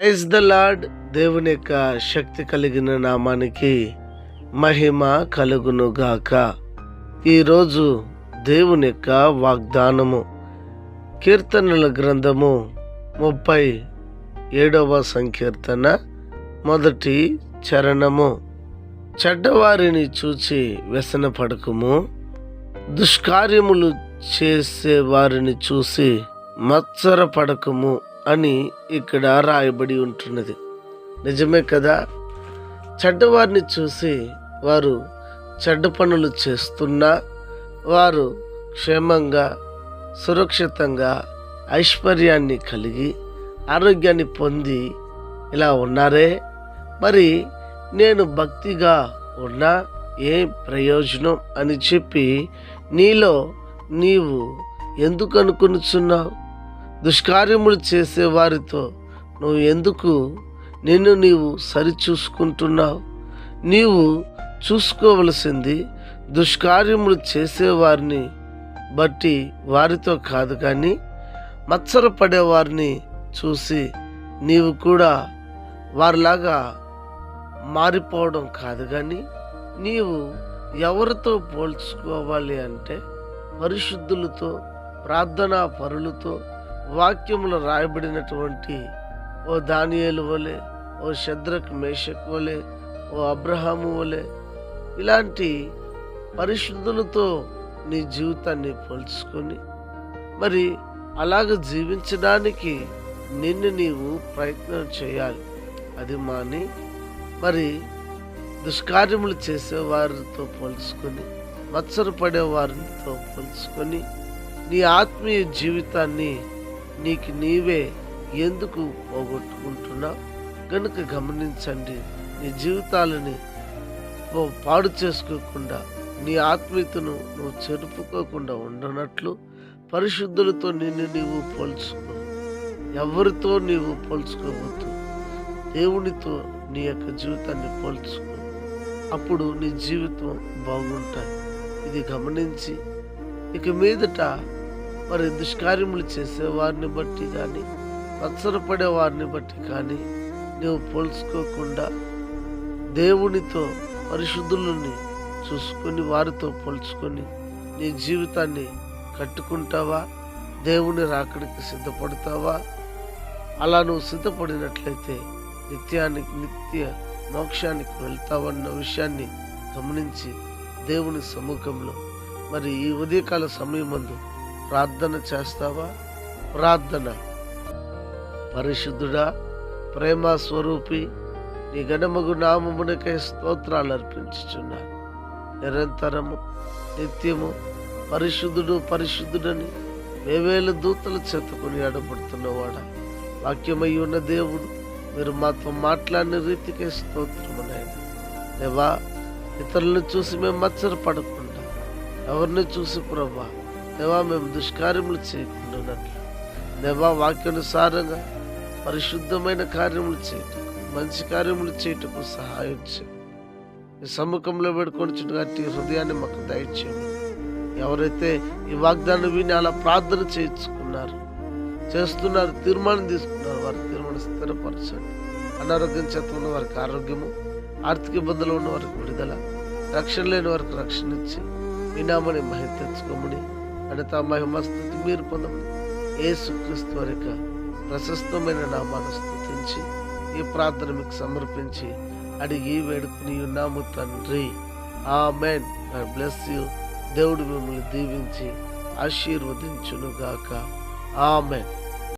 Praise the lord దేవుని యొక్క శక్తి కలిగిన నామానికి మహిమ కలుగును గాక. ఈరోజు దేవుని యొక్క వాగ్దానము కీర్తనల గ్రంథము ముప్పై ఏడవ సంకీర్తన మొదటి చరణము. చెడ్డవారిని చూచి వ్యసన పడకము దుష్కార్యములు చేసే వారిని చూసి మత్సర పడకము అని ఇక్కడ రాయబడి ఉంటున్నది. నిజమే కదా? చెడ్డవారిని చూసి వారు చెడ్డ పనులు చేస్తున్నా వారు క్షేమంగా సురక్షితంగా ఐశ్వర్యాన్ని కలిగి ఆరోగ్యాన్ని పొంది ఇలా ఉన్నారే? మరి నేను భక్తిగా ఉన్నా ఏ ప్రయోజనం అని చెప్పి నీలో నీవు ఎందుకు అనుకునిచున్నావు? దుష్కార్యములు చేసే వారితో నువ్వు ఎందుకు నిన్ను నీవు సరిచూసుకుంటున్నావు? నీవు చూసుకోవలసింది దుష్కార్యములు చేసేవారిని బట్టి వారితో కాదు కానీ మత్సరపడే వారిని చూసి నీవు కూడా వారిలాగా మారిపోవడం కాదు కానీ నీవు ఎవరితో పోల్చుకోవాలి అంటే పరిశుద్ధులతో ప్రార్థనా పరులతో వాక్యములు రాయబడినటువంటి ఓ దానియేలు వలె ఓ శద్రక్ మేషక్ వలె ఓ అబ్రహాము వలె ఇలాంటి పరిశుద్ధులతో నీ జీవితాన్ని పోల్చుకొని మరి అలాగ జీవించడానికి నిన్ను నీవు ప్రయత్నం చేయాలి. అది మాని మరి దుష్కార్యములు చేసేవారితో పోల్చుకొని మత్సరపడే వారితో పోల్చుకొని నీ ఆత్మీయ జీవితాన్ని నీకు నీవే ఎందుకు పోగొట్టుకుంటున్నావు? కనుక గమనించండి నీ జీవితాలని పాడు చేసుకోకుండా నీ ఆత్మీయతను నువ్వు చెరుపుకోకుండా ఉండనట్లు పరిశుద్ధులతో నిన్ను నీవు పోల్చుకో. ఎవరితో నీవు పోల్చుకోవద్దు దేవునితో నీ యొక్క జీవితాన్ని పోల్చుకో. అప్పుడు నీ జీవితం బాగుంటాయి. ఇది గమనించి ఇక మీదట మరి దుష్కార్యములు చేసే వారిని బట్టి కానీ మత్సరపడే వారిని బట్టి కానీ నువ్వు పోల్చుకోకుండా దేవునితో పరిశుద్ధులని చూసుకొని వారితో పోల్చుకొని నీ జీవితాన్ని కట్టుకుంటావా? దేవుని రాకడికి సిద్ధపడతావా? అలా నువ్వు సిద్ధపడినట్లయితే నిత్యానికి నిత్య మోక్షానికి వెళ్తావన్న విషయాన్ని గమనించి దేవుని సముఖంలో మరి ఈ ఉదయకాల సమయమందు ప్రార్థన చేస్తావా? ప్రార్థన. పరిశుద్ధుడా ప్రేమ స్వరూపి నీ గణమగు నామమునకై స్తోత్రాలు అర్పించుచున్నాను నిరంతరము నిత్యము పరిశుద్ధుడు పరిశుద్ధుడని వేవేల దూతలు చెత్తుకుని అడబడుతున్నవాడా వాక్యమై ఉన్న దేవుడు మీరు మాతో మాట్లాడిన రీతికే స్తోత్రమునైనా దేవా ఇతరులను చూసి మేము మచ్చరపడకుండా ఎవరిని చూసి ప్రభా దేవా మేము దుష్కార్యములు చేయకుండా దేవా వాక్యానుసారంగా పరిశుద్ధమైన కార్యములు చేయటం మంచి కార్యములు చేయటకు సహాయం చేయండి. ఈ సముఖంలో పెట్టుకొని గట్టి హృదయాన్ని మాకు దయచేయండి. ఎవరైతే ఈ వాగ్దానం విని అలా ప్రార్థన చేయించుకున్నారు చేస్తున్నారు తీర్మానం తీసుకున్నారు వారి తీర్మానం స్థిరపరచండి. అనారోగ్యం చేత ఉన్న వారికి ఆరోగ్యము ఆర్థిక ఇబ్బందులు ఉన్న వారికి విడుదల రక్షణ లేని వారికి రక్షణ ఇచ్చి వినామని మహిళ తెచ్చుకోమని అనిత మహిమస్థుతి మీరు పొందమని ఏసుక్రీస్తు వారి యొక్క ప్రశస్తమైన నామాన్ని స్థుతించి ఈ ప్రార్థన మీకు సమర్పించి అడిగి వేడుకుని ఉన్నాము తండ్రి. ఆ మెయిన్ బ్లెస్ యూ. దేవుడు మిమ్మల్ని దీవించి ఆశీర్వదించునుగాక. ఆమెన్.